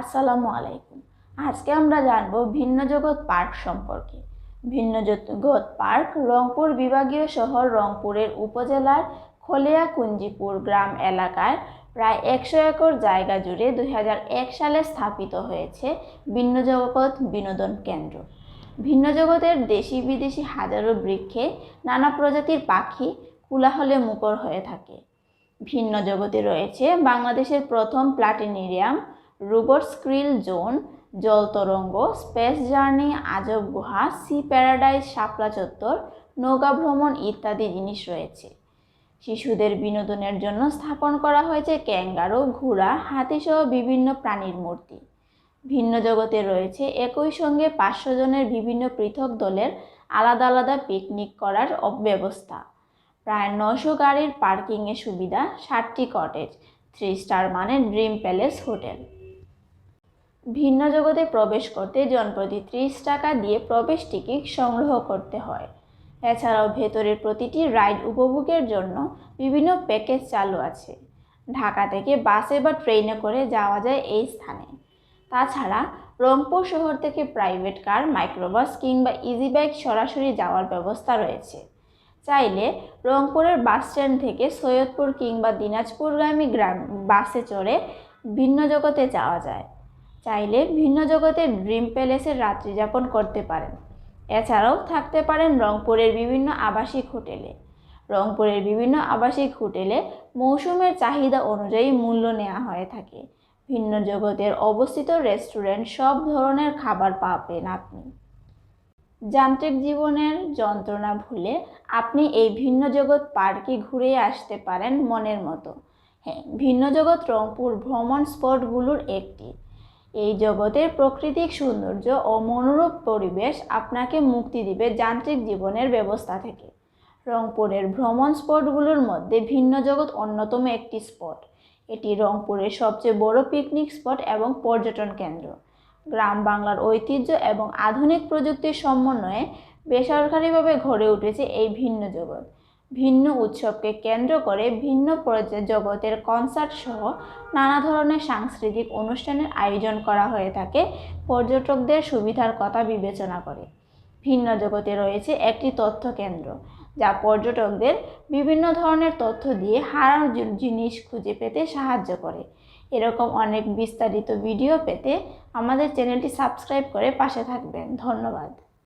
আসসালামু আলাইকুম। আজকে আমরা জানব ভিন্ন জগৎ পার্ক সম্পর্কে। ভিন্ন জগৎ পার্ক রংপুর বিভাগীয় শহর রংপুরের উপজেলার খলিয়া কুঞ্জিপুর গ্রাম এলাকায় প্রায় একশো একর জায়গা জুড়ে দু হাজার এক সালে স্থাপিত হয়েছে ভিন্ন জগৎ বিনোদন কেন্দ্র। ভিন্ন জগতের দেশি বিদেশি হাজারো বৃক্ষে নানা প্রজাতির পাখি কোলাহলে মুখর হয়ে থাকে। ভিন্ন জগতে রয়েছে বাংলাদেশের প্রথম প্লাটিনেরিয়াম রোবট স্ক্রিল জোন, জল তরঙ্গ, স্পেস জার্নি, আজব গুহা, সি প্যারাডাইজ শাপলা চত্বর, নৌকা ভ্রমণ ইত্যাদি জিনিস রয়েছে। শিশুদের বিনোদনের জন্য স্থাপন করা হয়েছে ক্যাঙ্গারু, ঘোড়া, হাতিসহ বিভিন্ন প্রাণীর মূর্তি। ভিন্ন জগতে রয়েছে একই সঙ্গে পাঁচশো জনের বিভিন্ন পৃথক দলের আলাদা আলাদা পিকনিক করার ব্যবস্থা প্রায় নশো গাড়ির পার্কিংয়ের সুবিধা, ষাটটি কটেজ, থ্রি স্টার মানে ড্রিম প্যালেস হোটেল। ভিন্ন জগতে প্রবেশ করতে জনপ্রতি ত্রিশ টাকা দিয়ে প্রবেশ টিকিট সংগ্রহ করতে হয়। এছাড়াও ভেতরের প্রতিটি রাইড উপভোগের জন্য বিভিন্ন প্যাকেজ চালু আছে। ঢাকা থেকে বাসে বা ট্রেনে করে যাওয়া যায় এই স্থানে। তাছাড়া রংপুর শহর থেকে প্রাইভেট কার, মাইক্রোবাস কিংবা ইজি বাইক সরাসরি যাওয়ার ব্যবস্থা রয়েছে। চাইলে রংপুরের বাস স্ট্যান্ড থেকে সৈয়দপুর কিংবা দিনাজপুরগামী গ্রাম বাসে চড়ে ভিন্ন জগতে যাওয়া যায়। চাইলে ভিন্ন জগতের ড্রিম প্যালেসের রাত্রি যাপন করতে পারেন। এছাড়াও থাকতে পারেন রংপুরের বিভিন্ন আবাসিক হোটেলে। রংপুরের বিভিন্ন আবাসিক হোটেলে মৌসুমের চাহিদা অনুযায়ী মূল্য নেওয়া হয়ে থাকে। ভিন্ন জগতের অবস্থিত রেস্টুরেন্ট সব ধরনের খাবার পাবেন আপনি। যান্ত্রিক জীবনের যন্ত্রণা ভুলে আপনি এই ভিন্ন জগৎ পার্কে ঘুরে আসতে পারেন মনের মতো। হ্যাঁ ভিন্ন জগৎ রংপুর ভ্রমণ স্পটগুলোর একটি। এই জগতের প্রাকৃতিক সৌন্দর্য ও মনোরূপ পরিবেশ আপনাকে মুক্তি দিবে যান্ত্রিক জীবনের ব্যবস্থা থেকে। রংপুরের ভ্রমণ স্পটগুলোর মধ্যে ভিন্ন জগৎ অন্যতম একটি স্পট। এটি রংপুরের সবচেয়ে বড় পিকনিক স্পট এবং পর্যটন কেন্দ্র। গ্রাম বাংলার ঐতিহ্য এবং আধুনিক প্রযুক্তির সমন্বয়ে বেসরকারিভাবে গড়ে উঠেছে এই ভিন্ন জগৎ। ভিন্ন উৎসবকে কেন্দ্র করে ভিন্ন পর্যায়ে জগতের কনসার্ট সহ নানা ধরনের সাংস্কৃতিক অনুষ্ঠানের আয়োজন করা হয়ে থাকে। পর্যটকদের সুবিধার কথা বিবেচনা করে। ভিন্ন জগতে রয়েছে একটি তথ্য কেন্দ্র, যা পর্যটকদের বিভিন্ন ধরনের তথ্য দিয়ে হারানো জিনিস খুঁজে পেতে সাহায্য করে। এরকম অনেক বিস্তারিত ভিডিও পেতে আমাদের চ্যানেলটি সাবস্ক্রাইব করে পাশে থাকবেন। ধন্যবাদ।